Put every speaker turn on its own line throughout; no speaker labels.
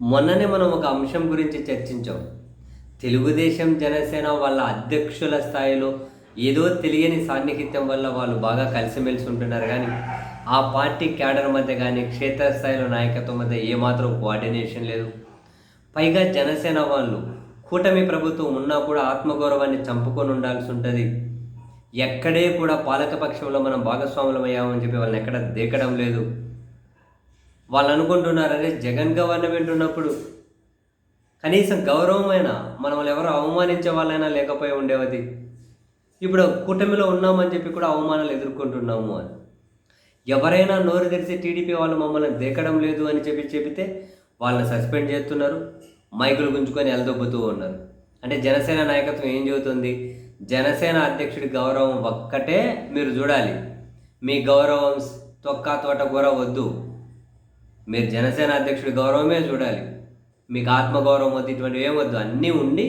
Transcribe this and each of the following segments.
మొన్ననే మనం ఒక అంశం గురించి చర్చించాం. తెలుగుదేశం జనసేన వాళ్ళ అధ్యక్షుల స్థాయిలో ఏదో తెలియని సాన్నిహిత్యం వల్ల వాళ్ళు బాగా కలిసిమెలిసి ఉంటున్నారు కానీ ఆ పార్టీ క్యాడర్ మధ్య కానీ క్షేత్రస్థాయిలో నాయకత్వం మధ్య ఏమాత్రం కోఆర్డినేషన్ లేదు. పైగా జనసేన వాళ్ళు కూటమి ప్రభుత్వం ఉన్నా కూడా ఆత్మగౌరవాన్ని చంపుకొని ఉండాల్సి ఉంటుంది. ఎక్కడే కూడా పాలకపక్షంలో మనం భాగస్వాములమయ్యామని చెప్పి వాళ్ళని ఎక్కడ దేకడం లేదు. వాళ్ళు అనుకుంటున్నారు అరే జగన్ గవర్నమెంట్ ఉన్నప్పుడు కనీసం గౌరవమైన మనల్ని ఎవరో అవమానించే వాళ్ళైనా లేకపోయి ఉండేవది. ఇప్పుడు కూటమిలో ఉన్నామని చెప్పి కూడా అవమానాలు ఎదుర్కొంటున్నాము అని. ఎవరైనా నోరు తెరిచి టీడీపీ వాళ్ళు మమ్మల్ని దేకడం లేదు అని చెప్పి చెబితే వాళ్ళని సస్పెండ్ చేస్తున్నారు మైకులు గుంజుకొని ఎలదొబ్బుతూ ఉన్నారు. అంటే జనసేన నాయకత్వం ఏం చెబుతుంది? జనసేన అధ్యక్షుడి గౌరవం ఒక్కటే మీరు చూడాలి. మీ గౌరవం తొక్క తోట కూర వద్దు. మీరు జనసేన అధ్యక్షుడి గౌరవమే చూడాలి. మీకు ఆత్మగౌరవం వద్దు ఇటువంటివి ఏమొద్దు అన్నీ ఉండి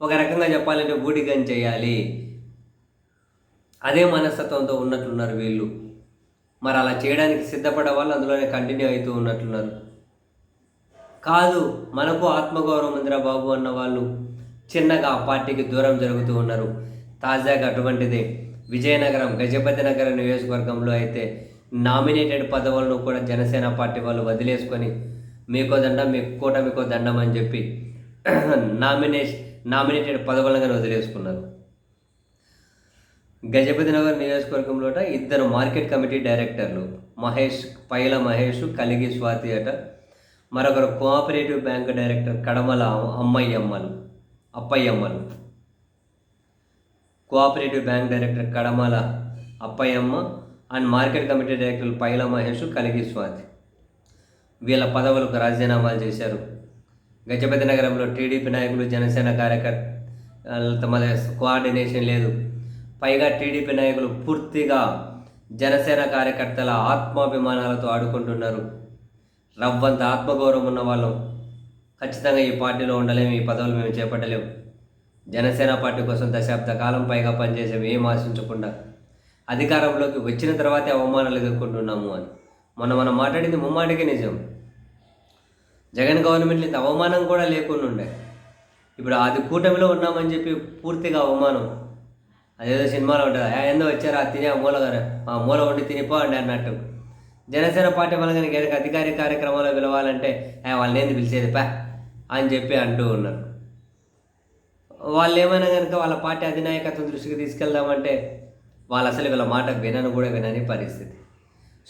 ఒక రకంగా చెప్పాలంటే బూడిగం చేయాలి. అదే మనస్తత్వంతో ఉన్నట్లున్నారు వీళ్ళు. మరి అలా చేయడానికి సిద్ధపడే వాళ్ళు అందులోనే కంటిన్యూ అవుతూ ఉన్నట్లున్నారు. కాదు మనకు ఆత్మగౌరవం ఉందిరా బాబు అన్న వాళ్ళు. చిన్నగా ఆ పార్టీకి దూరం జరుగుతూ ఉన్నారు. తాజాగా అటువంటిదే విజయనగరం గజపతి నగర నియోజకవర్గంలో అయితే నామినేటెడ్ పదవులను కూడా జనసేన పార్టీ వాళ్ళు వదిలేసుకొని మీకో దండం మీ కూటమికో దండం అని చెప్పి నామినేషన్ నామినేటెడ్ పదవులను కానీ వదిలేసుకున్నారు. గజపతి నగర్ నియోజకవర్గంలో ఇద్దరు మార్కెట్ కమిటీ డైరెక్టర్లు మహేష్ పైల మహేష్ కలిగి స్వాతి అట మరొకరు కోఆపరేటివ్ బ్యాంక్ డైరెక్టర్ కడమల అమ్మయ్యమ్మలు అప్పయ్యమ్మలు. Cooperative bank director Kadamala Appayyamma and market committee డైరెక్టర్లు పైల మహేష్ కలిగి స్వాతి. వీళ్ళ పదవులకు రాజీనామాలు చేశారు. గజపతి నగరంలో టీడీపీ నాయకులు జనసేన కార్యకర్త మన కోఆర్డినేషన్ లేదు. పైగా టీడీపీ నాయకులు పూర్తిగా జనసేన కార్యకర్తల ఆత్మాభిమానాలతో ఆడుకుంటున్నారు. రవ్వంత ఆత్మగౌరవం ఉన్న వాళ్ళం. ఖచ్చితంగా ఈ పార్టీలో ఉండలేము ఈ పదవులు మేము చేపట్టలేము. జనసేన పార్టీ కోసం దశాబ్ద కాలం పైగా పనిచేసాము ఏం ఆశించకుండా. అధికారంలోకి వచ్చిన తర్వాతే అవమానాలు ఎదుర్కొంటున్నాము అని. మొన్న మనం మాట్లాడింది ముమ్మాటికే నిజం. జగన్ గవర్నమెంట్ ఇంత అవమానం కూడా లేకుండా ఉండే. ఇప్పుడు అది కూటమిలో ఉన్నామని చెప్పి పూర్తిగా అవమానం. అదేదో సినిమాలో ఉంటుంది. "ఆ, వచ్చారు వచ్చారా? తినే ఆ మూల ఆ మూల ఉండి తినిపో అండి అన్నట్టు. జనసేన పార్టీ వాళ్ళని కనుక అధికారిక కార్యక్రమాలు పిలవాలంటే వాళ్ళని ఏంది పిలిచేది? పా అని చెప్పి అంటూ ఉన్నారు. వాళ్ళు ఏమైనా కనుక వాళ్ళ పార్టీ అధినాయకత్వం దృష్టికి తీసుకెళ్దామంటే వాళ్ళు అసలు వీళ్ళ మాట వినను కూడా వినని పరిస్థితి.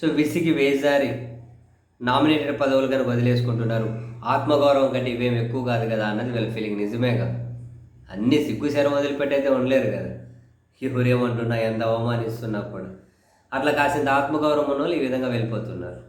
సో విసిగి వేజారి నామినేటెడ్ పదవులు కనుక వదిలేసుకుంటున్నారు ఆత్మగౌరవం కంటే ఇవేం ఎక్కువ కాదు కదా అన్నది వీళ్ళ ఫీలింగ్ నిజమేగా అన్ని సిగ్గు శరం వదిలిపెట్టయితే ఉండలేరు కదా. ఎవరేమంటున్నా ఎంత అవమానిస్తున్నా కూడా. అట్లా కాసింత ఆత్మగౌరవం ఉన్న వాళ్ళు ఈ విధంగా వెళ్ళిపోతున్నారు.